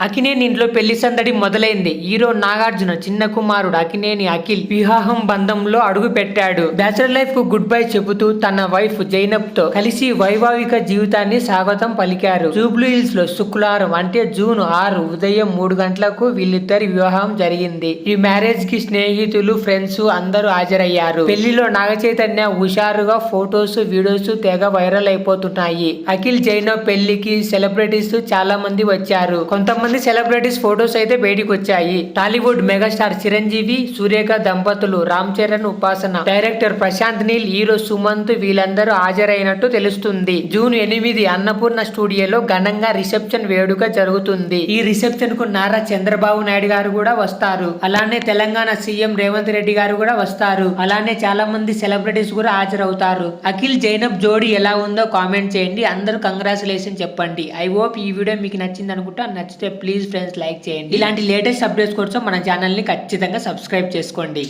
అకినేని ఇంట్లో పెళ్ళి సందడి మొదలైంది. హీరో నాగార్జున చిన్న కుమారుడు అకినేని అఖిల్ వివాహం బంధంలో అడుగు పెట్టాడు. బ్యాచులర్ లైఫ్కు గుడ్ బై చెబుతూ తన వైఫ్ జైనబ్తో కలిసి వైవాహిక జీవితాన్ని స్వాగతం పలికారు. జూబ్లీ హిల్స్లో శుక్రవారం అంటే జూన్ ఆరు ఉదయం మూడు గంటలకు వీళ్ళిద్దరి వివాహం జరిగింది. ఈ మ్యారేజ్కి స్నేహితులు ఫ్రెండ్స్ అందరూ హాజరయ్యారు. పెళ్ళిలో నాగ చైతన్య హుషారుగా ఫొటోస్ వీడియోస్ తెగ వైరల్ అయిపోతున్నాయి. అఖిల్ జైనబ్ పెళ్ళికి సెలబ్రిటీస్ చాలా మంది వచ్చారు. కొంతమంది సెలబ్రిటీస్ ఫొటోస్ అయితే బయటికి వచ్చాయి టాలీవుడ్ మెగాస్టార్ చిరంజీవి సూర్యక దంపతులు రామ్ చరణ్ ఉపాసన డైరెక్టర్ ప్రశాంత్ నీల్ హీరో సుమంత్ వీళ్ళందరూ హాజరైనట్టు తెలుస్తుంది. జూన్ ఎనిమిది అన్నపూర్ణ స్టూడియోలో ఘనంగా రిసెప్షన్ వేడుక జరుగుతుంది. ఈ రిసెప్షన్కు నారా చంద్రబాబు నాయుడు గారు కూడా వస్తారు. అలానే తెలంగాణ సీఎం రేవంత్ రెడ్డి గారు కూడా వస్తారు. అలానే చాలా మంది సెలబ్రిటీస్ కూడా హాజరవుతారు. అఖిల్ జైనబ్ జోడీ ఎలా ఉందో కామెంట్ చేయండి. అందరూ కంగ్రాచులేషన్ చెప్పండి. ఐ హోప్ ఈ వీడియో మీకు నచ్చింది అనుకుంటా నచ్చితే ప్లీజ్ ఫ్రెండ్స్ లైక్ చేయండి. ఇలాంటి లేటెస్ట్ అప్డేట్స్ కోసం మన ఛానల్ని ఖచ్చితంగా సబ్స్క్రైబ్ చేసుకోండి.